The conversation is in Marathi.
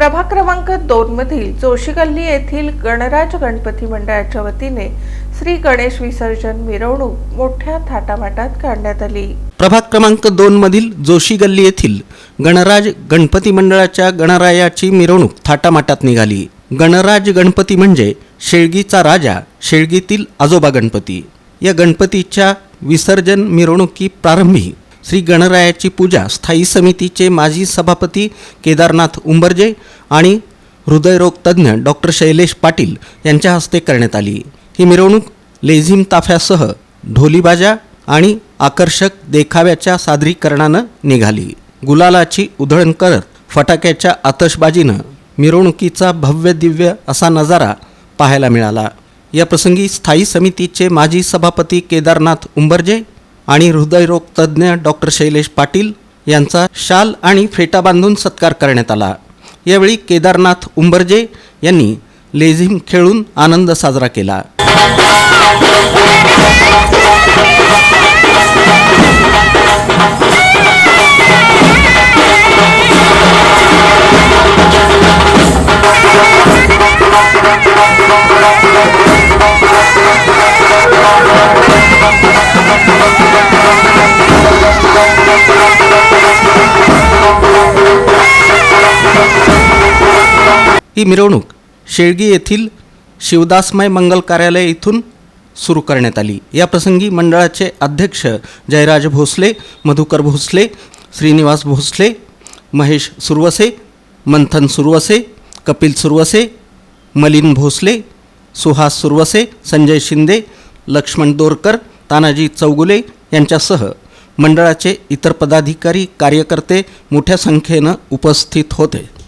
प्रभाग क्रमांक दोन मधील जोशी गल्ली येथील गणराज गणपती मंडळाच्या वतीने श्री गणेश विसर्जन मिरवणूक मोठ्या थाटामाटात काढण्यात आली. प्रभाग क्रमांक दोन मधील जोशी गल्ली येथील गणराज गणपती मंडळाच्या गणरायाची मिरवणूक थाटामाटात निघाली. गणराज गणपती म्हणजे शेळगीचा राजा शेळगीतील आजोबा गणपती. या गणपतीच्या विसर्जन मिरवणुकी प्रारंभी श्री गणरायाची पूजा स्थायी समितीचे माजी सभापती केदारनाथ उंबरजे आणि हृदयरोग तज्ज्ञ डॉक्टर शैलेश पाटील यांच्या हस्ते करण्यात आली. ही मिरवणूक लेझिम ताफ्यासह ढोलीबाजा आणि आकर्षक देखाव्याच्या सादरीकरणानं निघाली. गुलालाची उधळण करत फटाक्याच्या आतषबाजीनं मिरवणुकीचा भव्य दिव्य असा नजारा पाहायला मिळाला. या प्रसंगी स्थायी समितीचे माजी सभापती केदारनाथ उंबरजे आणि हृदयरोग तज्ज्ञ डॉक्टर शैलेश पाटील यांचा शाल आणि फेटा बांधून सत्कार करण्यात आला. यावेळी केदारनाथ उंबरजे यांनी लेझिम खेळून आनंद साजरा केला. ही मिरवणूक शेळगी येथील शिवदासमय मंगल कार्यालय इथून सुरू करण्यात आली. या प्रसंगी मंडळाचे अध्यक्ष जयराज भोसले मधुकर भोसले श्रीनिवास भोसले महेश सुरवसे मंथन सुरवसे कपिल सुरवसे मलिन भोसले सुहास सुरवसे संजय शिंदे लक्ष्मण दोरकर तानाजी चौगुले यांच्यासह मंडळाचे इतर पदाधिकारी कार्यकर्ते मोठ्या संख्येनं उपस्थित होते.